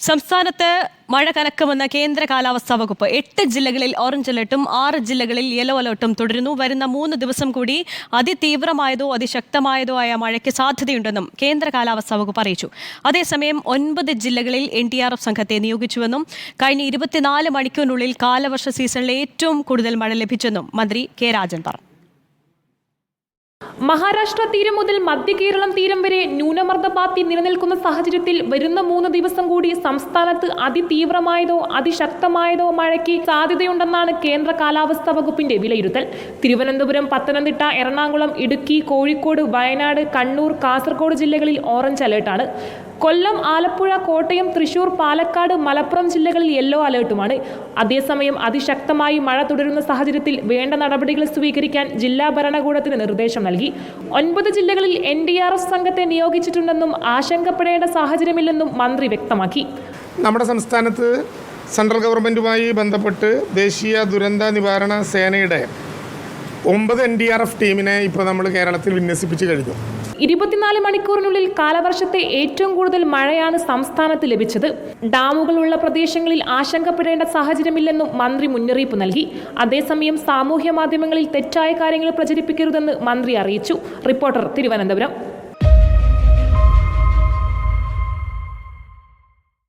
സംസ്ഥാനത്ത് മഴ കനക്കുമെന്ന് കേന്ദ്ര കാലാവസ്ഥാ വകുപ്പ് എട്ട് ജില്ലകളിൽ ഓറഞ്ച് അലർട്ടും ആറ് ജില്ലകളിൽ യെല്ലോ അലർട്ടും തുടരുന്നു. വരുന്ന മൂന്ന് ദിവസം കൂടി അതിതീവ്രമായതോ അതിശക്തമായതോ ആയ മഴയ്ക്ക് സാധ്യതയുണ്ടെന്നും കേന്ദ്ര കാലാവസ്ഥാ വകുപ്പ് അറിയിച്ചു. അതേസമയം ഒൻപത് ജില്ലകളിൽ എൻ ഡി ആർ എഫ് സംഘത്തെ നിയോഗിച്ചുവെന്നും കഴിഞ്ഞ ഇരുപത്തിനാല് മണിക്കൂറിനുള്ളിൽ കാലവർഷ സീസണിലെ ഏറ്റവും കൂടുതൽ മഴ ലഭിച്ചെന്നും മന്ത്രി കെ രാജൻ പറഞ്ഞു. മഹാരാഷ്ട്ര തീരം മുതൽ മധ്യ കേരളം തീരം വരെ ന്യൂനമർദ്ദപാത്തി നിലനിൽക്കുന്ന സാഹചര്യത്തിൽ വരുന്ന മൂന്ന് ദിവസം കൂടി സംസ്ഥാനത്ത് അതിതീവ്രമായതോ അതിശക്തമായതോ മഴയ്ക്ക് സാധ്യതയുണ്ടെന്നാണ് കേന്ദ്ര കാലാവസ്ഥാ വകുപ്പിന്റെ വിലയിരുത്തൽ. തിരുവനന്തപുരം പത്തനംതിട്ട എറണാകുളം ഇടുക്കി കോഴിക്കോട് വയനാട് കണ്ണൂർ കാസർഗോഡ് ജില്ലകളിൽ ഓറഞ്ച് അലേർട്ടാണ് കൊല്ലം ആലപ്പുഴ കോട്ടയം തൃശൂർ പാലക്കാട് മലപ്പുറം ജില്ലകളിൽ യെല്ലോ അലേർട്ടുമാണ്. അതേസമയം അതിശക്തമായി മഴ തുടരുന്ന സാഹചര്യത്തിൽ വേണ്ട നടപടികൾ സ്വീകരിക്കാൻ ജില്ലാ ഭരണകൂടത്തിന് നിർദ്ദേശം നൽകി. ഒൻപത് ജില്ലകളിൽ എൻ ഡി ആർ എഫ് സംഘത്തെ നിയോഗിച്ചിട്ടുണ്ടെന്നും ആശങ്കപ്പെടേണ്ട സാഹചര്യമില്ലെന്നും മന്ത്രി വ്യക്തമാക്കി. നമ്മുടെ സംസ്ഥാനത്ത് സെൻട്രൽ ഗവൺമെന്റുമായി ബന്ധപ്പെട്ട് ദേശീയ ദുരന്ത നിവാരണ സേനയുടെ ഒമ്പത് എൻ ഡി ആർ എഫ് ടീമിനെ ഇപ്പോൾ നമ്മൾ കേരളത്തിൽ വിന്യസിപ്പിച്ച് കഴിഞ്ഞു. ഇരുപത്തിനാല് മണിക്കൂറിനുള്ളിൽ കാലവർഷത്തെ ഏറ്റവും കൂടുതൽ മഴയാണ് സംസ്ഥാനത്ത് ലഭിച്ചത്. ഡാമുകളുള്ള പ്രദേശങ്ങളിൽ ആശങ്കപ്പെടേണ്ട സാഹചര്യമില്ലെന്നും മന്ത്രി മുന്നറിയിപ്പ് നൽകി. അതേസമയം സാമൂഹ്യ മാധ്യമങ്ങളിൽ തെറ്റായ കാര്യങ്ങൾ പ്രചരിപ്പിക്കരുതെന്ന് മന്ത്രി അറിയിച്ചു. റിപ്പോർട്ടർ തിരുവനന്തപുരം.